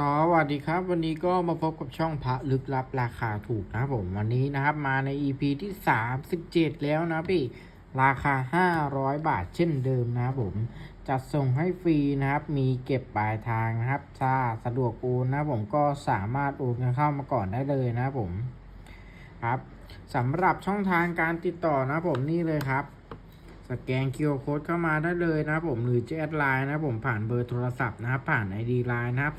สวัสดีครับ วันนี้ก็มาพบกับช่องพระลึกลับราคาถูกนะผมวันนี้นะครับมาใน EP ที่ 37 แล้วนะพี่ราคา 500 บาทเช่นเดิมนะผมจัดส่งให้ฟรีนะครับ มีเก็บปลายทางนะครับถ้าสะดวกโอนนะผมก็สามารถโอนกันเข้ามาก่อนได้เลยนะผมครับสำหรับช่องทางการติดต่อนะผมนี่เลยครับ สแกน QR Code เข้ามาได้เลยนะผมหรือจะแอดไลน์นะผมผ่านเบอร์โทรศัพท์นะครับ ผ่าน ID ไลน์นะครับ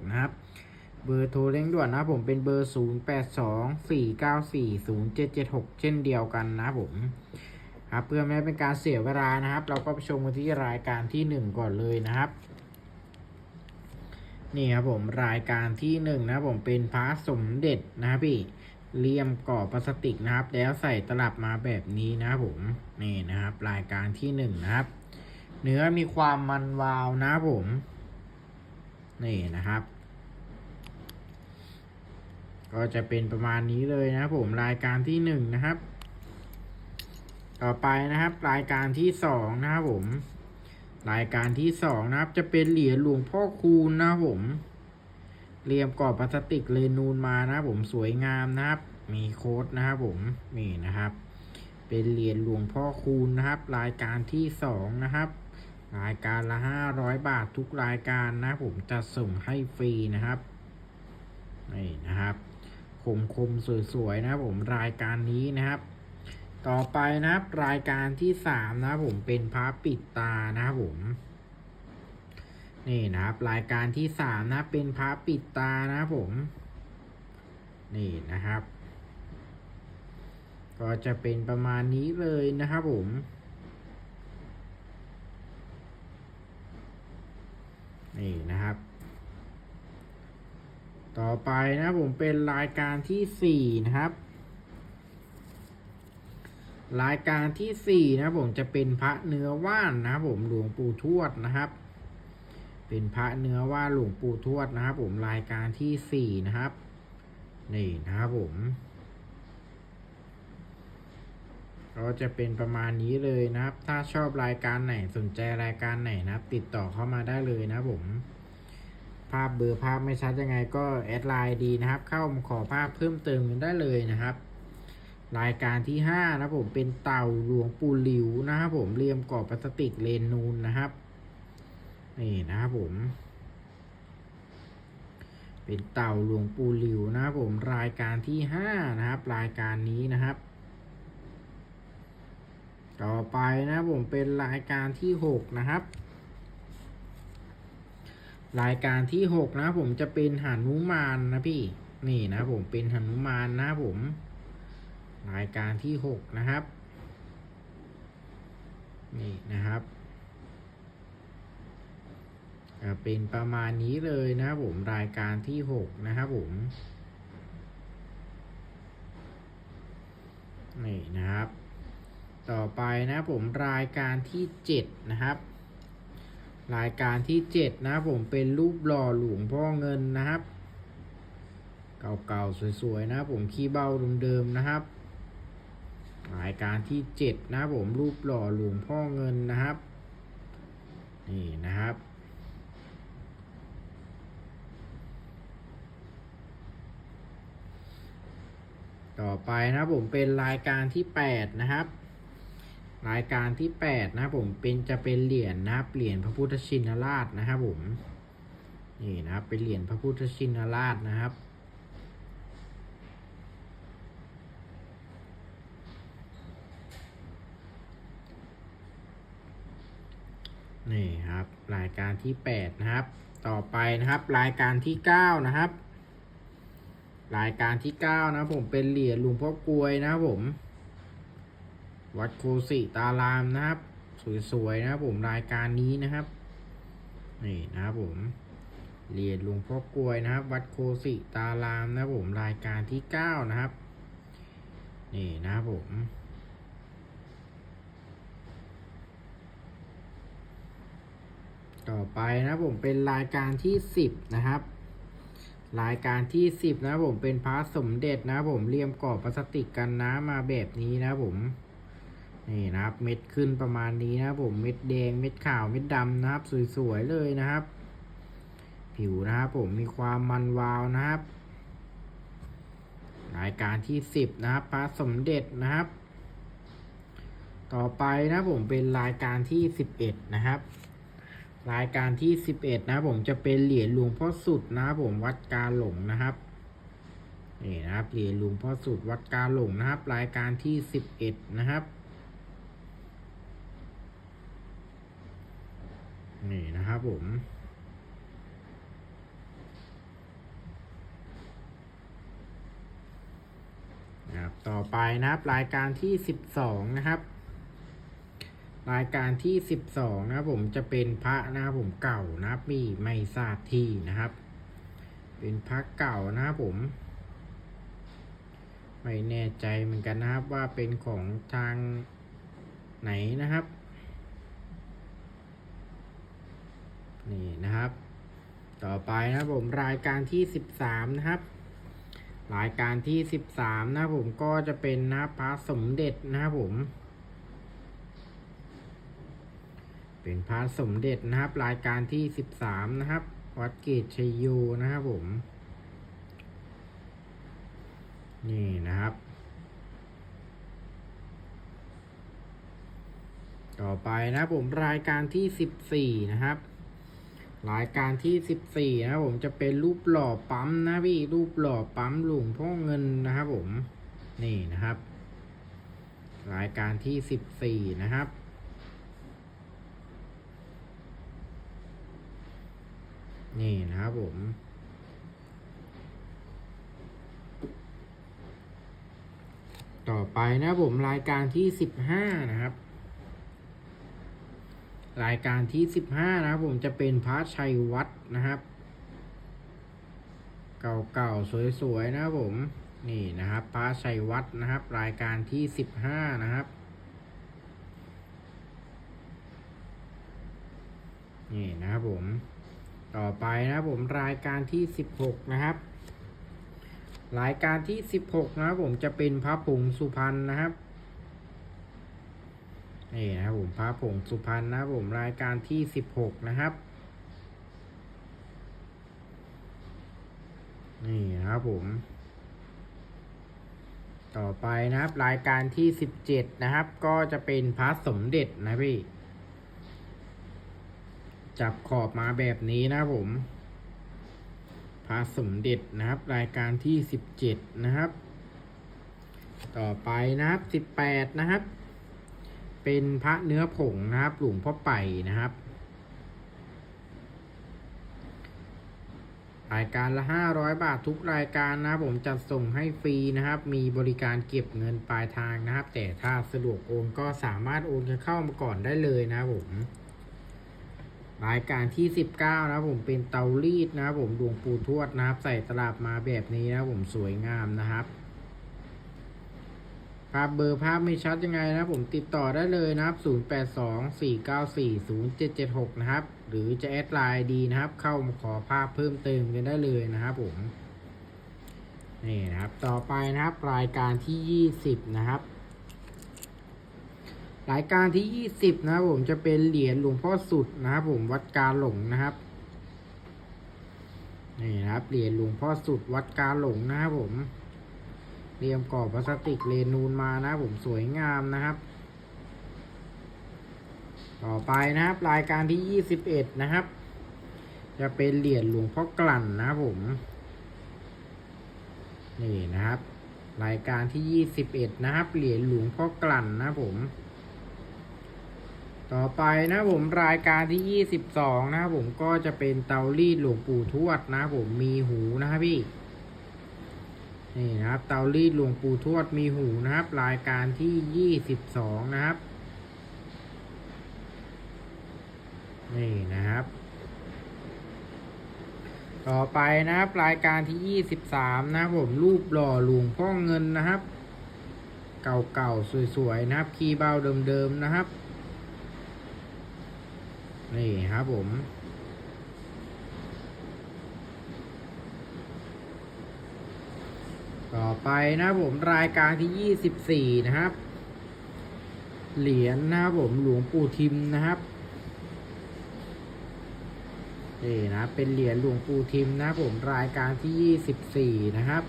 0824940776 นะครับ เบอร์โทรเร่งด่วนนะผมเป็นเบอร์ 0824940776 เช่นเดียวกันนะผมครับเพื่อไม่ให้เป็นการเสียเวลานะครับ เราก็ไปชมกันที่รายการที่ 1 ก่อนเลยนะครับนี่ครับผมรายการที่หนึ่งนะผมเป็นพระสมเด็จนะพี่ เลี่ยมกรอบพลาสติกนะครับ แล้วใส่ตลับมาแบบนี้นะครับผมนี่นะครับ รายการที่หนึ่งนะครับ เนื้อมีความมันวาวนะผม นี่นะครับ ก็จะเป็นประมาณนี้เลยนะผมรายการที่หนึ่งนะครับ ต่อไปนะครับ รายการที่สองนะครับผม รายการที่สองนะครับ จะเป็นเหรียญหลวงพ่อคูณนะผม เรียมกรอบพลาสติกเลนูนมานะผมสวยงามนะครับ มีโค้ดนะครับผมนี่นะครับ เป็นเหรียญหลวงพ่อคูณนะครับ รายการที่สองนะครับ รายการละห้าร้อยบาททุกรายการนะผมจะส่งให้ฟรีนะครับนี่นะครับคมคมสวยๆนะผมรายการนี้นะครับ ต่อไปนะครับรายการที่สามนะผมเป็นพระปิดตานะครับผม นี่นะครับ รายการที่สามนะเป็นพระปิดตานะผม นี่นะครับ ก็จะเป็นประมาณนี้เลยนะครับผม นี่นะครับ ต่อไปนะผมเป็นรายการที่สี่นะครับรายการที่สี่นะผมจะเป็นพระเนื้อว่านนะครับผมหลวงปู่ทวดนะครับ เป็นพระเนื้อว่าหลวงปู่ทวดนะครับ ผมรายการที่สี่นะครับ นี่นะครับผมก็จะเป็นประมาณนี้เลยนะครับ ถ้าชอบรายการไหนสนใจรายการไหนนะครับ ติดต่อเข้ามาได้เลยนะผม ภาพเบอร์ภาพไม่ชัดยังไงก็แอดไลน์ดีนะครับ เข้ามาขอภาพเพิ่มเติมได้เลยนะครับ รายการที่ห้านะผมเป็นเต่าหลวงปู่หลิวนะครับผมเรียมกรอบพลาสติกเลนนูนนะครับ นี่นะครับผม เป็นเต่าหลวงปู่หลิวนะครับผมรายการที่ห้านะครับ รายการนี้นะครับ ต่อไปนะผมเป็นรายการที่หกนะครับ รายการที่หกนะผมจะเป็นหนุมานนะพี่นี่นะผมเป็นหนุมานนะผม รายการที่หกนะครับ นี่นะครับ เป็นประมาณนี้เลยนะครับผมรายการที่หกนะครับผมนี่นะครับ ต่อไปนะผมรายการที่เจ็ดนะครับ รายการที่เจ็ดนะผมเป็นรูปหล่อหลวงพ่อเงินนะครับ เก่าๆสวยๆนะผมขี้เบ้าเดิมๆนะครับ รายการที่เจ็ดนะผมรูปหล่อหลวงพ่อเงินนะครับ นี่นะครับ ต่อไปนะผมเป็นรายการที่แปดนะครับ รายการที่แปดนะผมเป็นจะเป็นเหรียญนะครับเหรียญพระพุทธชินราชนะครับผมนี่นะครับเป็นเหรียญพระพุทธชินราชนะครับนี่ครับรายการที่แปดนะครับ ต่อไปนะครับ รายการที่เก้านะครับ รายการที่เก้านะผมเป็นเหรียญหลวงพ่อกลวยนะผม วัดโคสิตารามนะครับ สวยๆนะผมรายการนี้นะครับนี่นะครับผมเหรียญหลวงพ่อกลวยนะครับ วัดโคสิตารามนะผมรายการที่เก้านะครับนี่นะครับผมต่อไปนะผมเป็นรายการที่สิบนะครับ รายการที่สิบนะผมเป็นพระสมเด็จนะผมเรียมกรอบพลาสติกกันน้ำมาแบบนี้นะผมนี่นะครับ เม็ดขึ้นประมาณนี้นะผมเม็ดแดงเม็ดขาวเม็ดดำนะครับ สวยๆเลยนะครับ ผิวนะครับผมมีความมันวาวนะครับ รายการที่สิบนะครับพระสมเด็จนะครับ ต่อไปนะผมเป็นรายการที่สิบเอ็ดนะครับ รายการที่สิบเอ็ดนะผมจะเป็นเหรียญหลวงพ่อสุดนะผมวัดกาหลงนะครับนี่นะครับเหรียญหลวงพ่อสุดวัดกาหลงนะครับ รายการที่สิบเอ็ดนะครับนี่นะครับผมนะครับต่อไปนะครับรายการที่สิบสองนะครับ รายการที่สิบสองนะครับผมจะเป็นพระนะครับผมเก่านะครับมีไม่ทราบที่นะครับ เป็นพระเก่านะครับผม ไม่แน่ใจเหมือนกันนะครับว่าเป็นของทางไหนนะครับ นี่นะครับ ต่อไปนะผมรายการที่สิบสามนะครับรายการที่สิบสามนะผมก็จะเป็นนะพระสมเด็จนะครับผม เป็นพระสมเด็จนะครับ รายการที่สิบสามนะครับ วัดเกตชัยโยนะครับผม นี่นะครับ ต่อไปนะผมรายการที่สิบสี่นะครับ รายการที่สิบสี่นะครับผมจะเป็นรูปหล่อปั๊มนะพี่รูปหล่อปั๊มหลวงพ่อเงินนะครับผม นี่นะครับ รายการที่สิบสี่นะครับ นี่นะครับผม ต่อไปนะผมรายการที่สิบห้านะครับ รายการที่สิบห้านะครับผมจะเป็นพระชัยวัดนะครับ เก่าๆสวยๆนะครับผมนี่นะครับพระชัยวัดนะครับ รายการที่สิบห้านะครับนี่นะครับผม ต่อไปนะครับผมรายการที่สิบหกนะครับ รายการที่สิบหกนะครับผมจะเป็นพระผงสุพรรณนะครับนี่นะครับผมพระผงสุพรรณนะครับผมรายการที่สิบหกนะครับนี่นะครับผม ต่อไปนะครับ รายการที่สิบเจ็ดนะครับ ก็จะเป็นพระสมเด็จนะพี่ จับขอบมาแบบนี้นะผมพระสมเด็จนะครับ รายการที่สิบเจ็ดนะครับ ต่อไปนะครับสิบแปดนะครับ เป็นพระเนื้อผงนะครับ หลวงพ่อไป่นะครับรายการละห้าร้อยบาททุกรายการนะผมจัดส่งให้ฟรีนะครับ มีบริการเก็บเงินปลายทางนะครับ แต่ถ้าสะดวกโอนก็สามารถโอนเข้ามาก่อนได้เลยนะผม รายการที่สิบเก้านะผมเป็นเตารีดนะผมดวงปูทวดนะครับ ใส่ตลับมาแบบนี้นะผมสวยงามนะครับ ภาพเบอร์ภาพไม่ชัดยังไงนะผมติดต่อได้เลยนะครับ 0824940776 นะครับ หรือจะแอดไลน์ดีนะครับ เข้ามาขอภาพเพิ่มเติมกันได้เลยนะครับผมนี่นะครับ ต่อไปนะครับรายการที่ 20 นะครับ รายการที่ 20 นะครับผมจะเป็นเหรียญหลวงพ่อสุดนะครับผมวัดกาหลงนะครับนี่นะครับเหรียญหลวงพ่อสุดวัดกาหลงนะครับผมเรียมกรอบพลาสติกเลนูนมานะผมสวยงามนะครับ ต่อไปนะครับ รายการที่ยี่สิบเอ็ดนะครับ จะเป็นเหรียญหลวงพ่อกลั่นนะครับผมนี่นะครับ รายการที่ยี่สิบเอ็ดนะครับเหรียญหลวงพ่อกลั่นนะครับผม ต่อไปนะผมรายการที่ยี่สิบสองนะครับผมก็จะเป็นเตารีดหลวงปู่ทวดนะผมมีหูนะครับพี่นี่นะครับเตารีดหลวงปู่ทวดมีหูนะครับ รายการที่ยี่สิบสองนะครับนี่นะครับ ต่อไปนะครับรายการที่ยี่สิบสามนะครับผมรูปหล่อหลวงพ่อเงินนะครับ เก่าๆสวยๆนะครับ คีย์เบาเดิมๆนะครับ นี่ครับผม ต่อไปนะผมรายการที่ยี่สิบสี่นะครับ เหรียญนะครับผมหลวงปู่ทิมนะครับนี่นะเป็นเหรียญหลวงปู่ทิมนะผมรายการที่ยี่สิบสี่นะครับ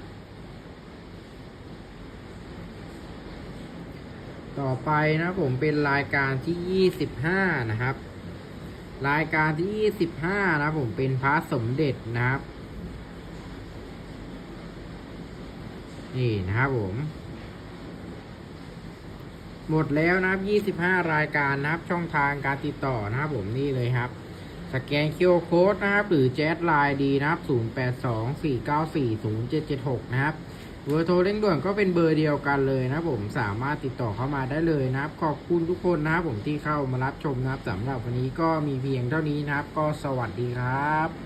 ต่อไปนะผมเป็นรายการที่ยี่สิบห้านะครับ รายการที่ยี่สิบห้านะผมเป็นพระสมเด็จนะครับ นี่นะครับผม หมดแล้วนะครับ 25 รายการนะครับ ช่องทางการติดต่อนะครับผมนี่เลยครับ สแกนเคิวโค้ดนะครับ หรือแชทไลน์ดีนะครับ 0824940776 นะครับ เบอร์โทรเร่งด่วนก็เป็นเบอร์เดียวกันเลยนะผมสามารถติดต่อเข้ามาได้เลยนะครับ ขอบคุณทุกคนนะครับผมที่เข้ามารับชมนะครับสำหรับวันนี้ก็มีเพียงเท่านี้นะครับ ก็สวัสดีครับ